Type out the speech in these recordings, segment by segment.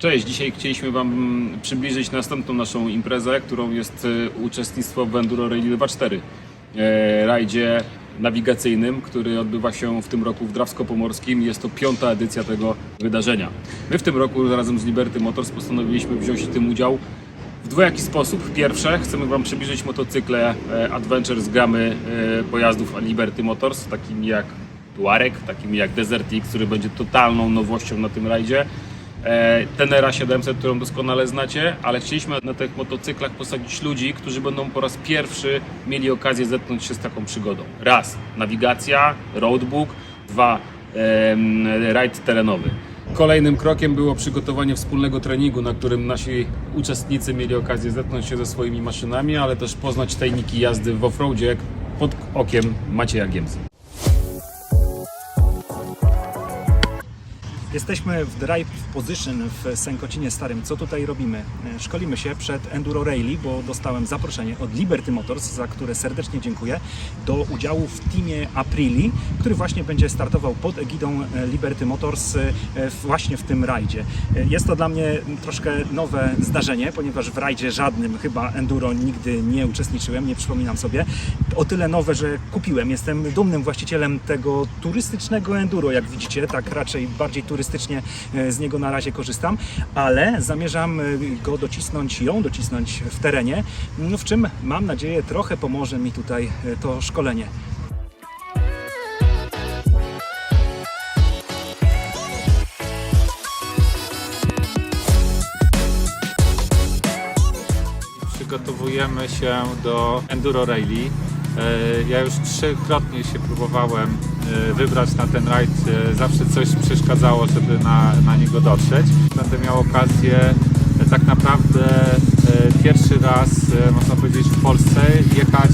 Cześć, dzisiaj chcieliśmy Wam mm, przybliżyć następną naszą imprezę, którą jest e, uczestnictwo w Enduro Rally 2.4, e, rajdzie nawigacyjnym, który odbywa się w tym roku w Drawsko-Pomorskim. Jest to piąta edycja tego wydarzenia. My w tym roku razem z Liberty Motors postanowiliśmy wziąć w tym udział w dwojaki sposób. Pierwsze, chcemy Wam przybliżyć motocykle e, Adventure z gamy e, pojazdów Liberty Motors, takimi jak Tuareg, takimi jak Desert X, który będzie totalną nowością na tym rajdzie. E, Tenera 700, którą doskonale znacie, ale chcieliśmy na tych motocyklach posadzić ludzi, którzy będą po raz pierwszy mieli okazję zetknąć się z taką przygodą. Raz, nawigacja, roadbook, dwa, rajd terenowy. Kolejnym krokiem było przygotowanie wspólnego treningu, na którym nasi uczestnicy mieli okazję zetknąć się ze swoimi maszynami, ale też poznać tajniki jazdy w offroadzie pod okiem Macieja Giemsa. Jesteśmy w Drive Position w Sękocinie Starym. Co tutaj robimy? E, Szkolimy się przed Enduro Rally, bo dostałem zaproszenie od Liberty Motors, za które serdecznie dziękuję, do udziału w teamie Aprili, który właśnie będzie startował pod egidą e, Liberty Motors e, właśnie w tym rajdzie. Jest to dla mnie troszkę nowe zdarzenie, ponieważ w rajdzie żadnym chyba Enduro nigdy nie uczestniczyłem, nie przypominam sobie. O tyle nowe, że kupiłem. Jestem dumnym właścicielem tego turystycznego Enduro, jak widzicie, tak raczej bardziej turystycznie e, z niego na razie korzystam, ale zamierzam e, go docisnąć, ją docisnąć w terenie, no, w czym mam nadzieję trochę pomoże mi tutaj e, to szkolenie. Przygotowujemy się do Enduro Rally. E, Ja już trzykrotnie się próbowałem e, wybrać na ten rajd. E, Zawsze coś przeszkadzało, żeby na, na niego dotrzeć. Będę miał okazję tak naprawdę pierwszy raz, można powiedzieć, w Polsce jechać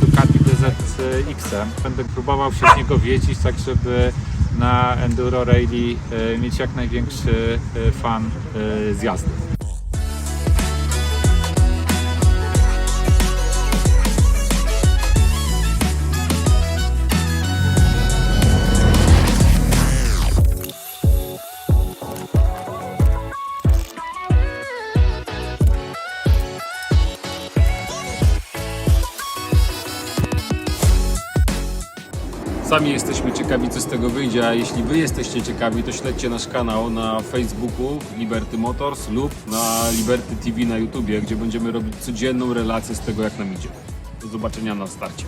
Ducati DZX. Będę próbował się z niego wiedzieć, tak żeby na Enduro Rally mieć jak największy fan z jazdy. Sami jesteśmy ciekawi, co z tego wyjdzie, a jeśli Wy jesteście ciekawi, to śledźcie nasz kanał na Facebooku Liberty Motors lub na Liberty TV na YouTubie, gdzie będziemy robić codzienną relację z tego, jak nam idzie. Do zobaczenia na starcie.